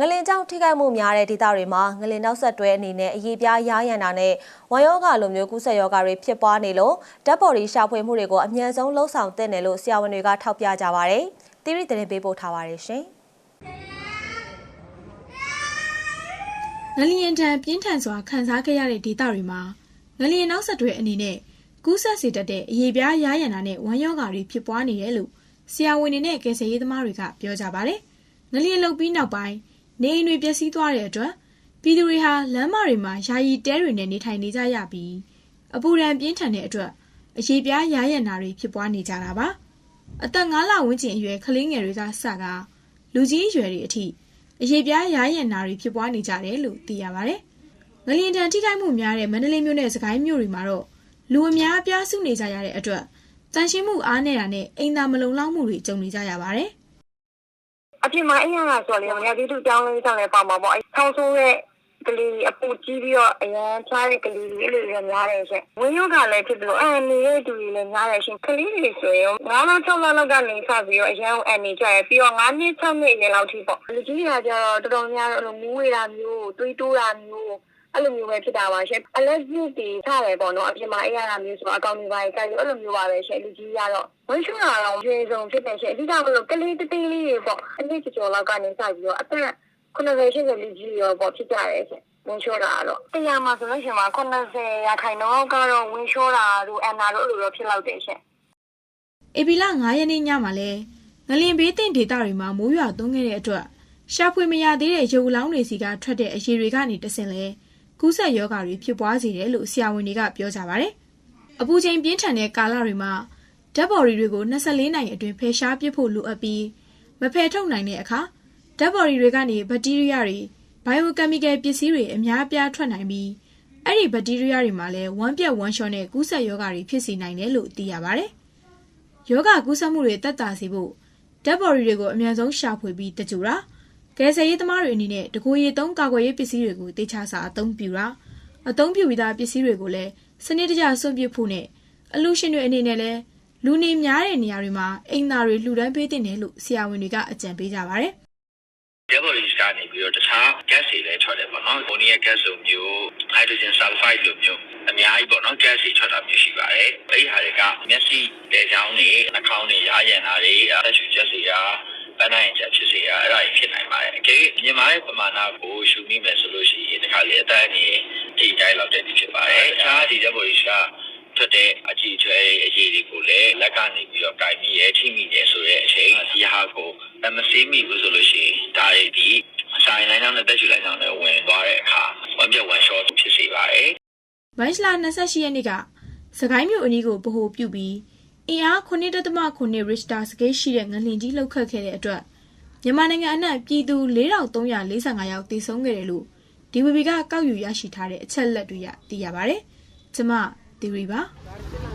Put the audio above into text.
ငလင်ကြောင့်ထိခိုက်မှုများတဲ့ဒေသတွေမှာငလင်နောက်ဆက်တွဲအနေနဲ့အရေးပြားရားရန်တာနဲ့ဝမ်ယောဂလိုမျိုးကူးစက်ရောဂါတွေဖြစ်ပွားနေလို့ဓာတ်ပေါ်ရီရှာဖွေမှုတွေကိုအမြန်ဆုံးလှုပ်ဆောင်သင့်တယ်လို့ဆရာဝန်တွေကထောက်ပြကြပါတယ်။သီရိသတင်းပေးပို့ထားပါတယ်ရှင်။ငလျင်တံပြင်းထန်စွာခံစားခဲ့ရတဲ့ဒေသတွေမှာငလျင်နောက်ဆက်တွဲအနေနဲ့ကူးစက်စေတတ်တဲ့အရေးပြားရားရံတာနဲ့ဝမ်းရောဂါတွေဖြစ်ပွားနေတယ်လို့ဆရာဝန်တွေနဲ့ကယ်ဆယ်ရေးသမားတွေကပြောကြပါတယ်။ငလျင်လှုပ်ပြီးနောက်ပိုင်း နေအိမ်တွေပျက်စီးသွားတဲ့အတွက်ပြည်သူတွေဟာလမ်းမတွေမှာယာယီတဲတွေနဲ့နေထိုင်နေကြရပြီးအပူဒဏ်ပြင်းထန်တဲ့အတွက်အရေးပြားရားရံတာတွေဖြစ်ပွားနေကြတာပါ။အသက်9လဝန်းကျင်အရွယ်ကလေးငယ်တွေကစကလူကြီးအရွယ်တွေအထိအရေးပြားရားရံနာတွေဖြစ်ပွားနေကြတယ်လို့သိရပါတယ်။ငလျင်တန်ထိခိုက်မှုများတဲ့မန္တလေးမြို့နဲ့စကိုင်းမြို့တွေမှာတော့လူအများအပြားစုနေကြရတဲ့အတွက်တန်ရှင်းမှုအားနည်းတာနဲ့အိမ်သာမလုံလောက်မှုတွေကြုံနေကြရပါတယ် အပြင်မှာအိမ်ရတာဆိုလေမရသေးတူကြောင်းလေးဆောင်လဲပါမှာပေါ့အဲဆောင်းဆိုးရဲ့ကလေးအပူကြီးပြီးတော့အရန်ချားတဲ့ကလေးတွေအဲ့လိုတွေများတယ်ရှင်ဝင်းရုံကလည်းဖြစ်ပြီးတော့အဲနေတဲ့သူတွေလည်းများတယ်ရှင်ကလေးတွေဆိုရင်9လ6လလောက်ကနေစပြီးတော့အရန်အန်နေကြရပြီးတော့9နှစ်6နှစ်အရွယ်လောက်ထိပေါ့လူကြီးကကြတော့တော်တော်များတော့အဲ့လိုမူးဝေတာမျိုးတွေးတိုးတာမျိုး အဲ့လိုမျိုးပဲဖြစ်တာပါရှင်အလက်ကြီးတွေထားတယ်ပေါ့နော်အပြင်မှာအဲ့ရတာမျိုးဆိုတော့အကောင်တွေပါကြိုက်လို့အဲ့လိုမျိုးပါပဲရှင်လူကြီးကတော့ဝင်းချွတာတော့ကျေဆုံးဖြစ်တယ်ရှင်အဓိကမလို့ကလေးတသေးလေးတွေပေါ့အနည်းကျော်လောက်ကနေစပြီးတော့အသက်90ရှိတဲ့လူကြီးရောပေါ့ဖြစ်ကြတယ်ရှင်ဝင်လျှောတာတော့တရားမှာဆိုလို့ရှိရင်မှာ90ရာခိုင်နှုန်းကတော့ဝင်လျှောတာတို့အန်နာတို့အဲ့လိုတော့ဖြစ်လောက်တယ်ရှင်။အေပီလာ9ရက်နေ့ညမှာလဲငလျင်ဘေးသင့်ဒေသတွေမှာမိုးရွာသွန်းခဲ့တဲ့အတွက်ရှာဖွေမရသေးတဲ့ရုပ်အလောင်းတွေစီကထွက်တဲ့အရည်တွေကနေတဆင်လဲ ကူးစက်ရောဂါတွေဖြစ်ပွားစေတယ်လို့ဆရာဝန်တွေကပြောကြပါတယ်။အပူချိန်ပြင်းထန်တဲ့ကာလတွေမှာဓာတ်ပေါ်ရီတွေကို24နိုင်အတွင်းဖယ်ရှားပစ်ဖို့လိုအပ်ပြီးမဖယ်ထုတ်နိုင်တဲ့အခါဓာတ်ပေါ်ရီတွေကနေဘက်တီးရီးယားတွေဘိုင်ယိုကက်မီကယ်ပစ္စည်းတွေအများအပြားထွက်နိုင်ပြီးအဲ့ဒီဘက်တီးရီးယားတွေမှာလည်းဝမ်းပြက်ဝမ်းလျှောနဲ့ကူးစက်ရောဂါတွေဖြစ်စေနိုင်တယ်လို့သိရပါတယ်။ယောဂကူးစက်မှုတွေတက်တာစေဖို့ဓာတ်ပေါ်ရီတွေကိုအများဆုံးရှာဖွေပြီးတကြူတာ ကယ်ဆယ်ရေးသမားတွေအနေနဲ့တကူရီသုံးကာကွယ်ရေးပစ္စည်းတွေကိုတေချာစာအသုံးပြုတာအသုံးပြုပြီးသားပစ္စည်းတွေကိုလည်းစနစ်တကျဆွန့်ပစ်ဖို့နဲ့အလူရှင်တွေအနေနဲ့လည်းလူနေများတဲ့နေရာတွေမှာအိမ်သာတွေလှူဒန်းပေးတင်တယ်လို့ဆရာဝန်တွေကအကြံပေးကြပါတယ်။ Devil ကနေပြီးတော့တခြား gas တွေလည်းထွက်တယ်ပေါ့နော်။ ammonia gas လိုမျိုး hydrogen sulfide လိုမျိုးအများကြီးပေါ့နော် gas တွေထွက်တာမျိုးရှိပါတယ်။အဲဒီဟာတွေကမျက်စိလေချောင်းတွေနှာခေါင်းတွေရားရံတာတွေအသက်ရှူချက်တွေရာ ပန်းနိုင်ချက်ဖြစ်စေတာအဲ့ဒါတွေဖြစ်နိုင်ပါတယ်။အကယ်၍မြင်မာတဲ့ပမာဏကိုရှုမိမယ်ဆိုလို့ရှိရင်ဒီခါလေးအသက်အနည်းဒီတိုင်းလောက်တဲ့ဒီဖြစ်ပါတယ်။အခြားဒီ devil ကထွက်တဲ့အကြည့်အကျွဲအရေးတွေကိုလည်းလက်ကနေပြီးတော့ကြိုင်မိရဲထိမိရဲဆိုတဲ့အချိန်ဒီဟာကိုမဆေးမိဘူးဆိုလို့ရှိရင်ဒါတွေဒီဆိုင်လိုင်းကြောင့်နဲ့တက်ရှူလိုင်းကြောင့်လည်းဝင်သွားတဲ့အခါဝမ်းပြက်ဝမ်းလျှောဖြစ်စေပါတယ်။မတ်လ28ရက်နေ့ကစကိုင်းမြို့အနီးကိုဗဟိုပြုပြီး အင်အား9.9 Richter scale ရှိတဲ့ငလျင်ကြီးလှုပ်ခတ်ခဲ့တဲ့အတွက်မြန်မာနိုင်ငံအနှံ့ပြည်သူ4345ယောက်သေဆုံးခဲ့တယ်လို့ DWB ကကောက်ယူရရှိထားတဲ့အချက်လက်တွေကသိရပါဗျ။ကျမသီရီပါ။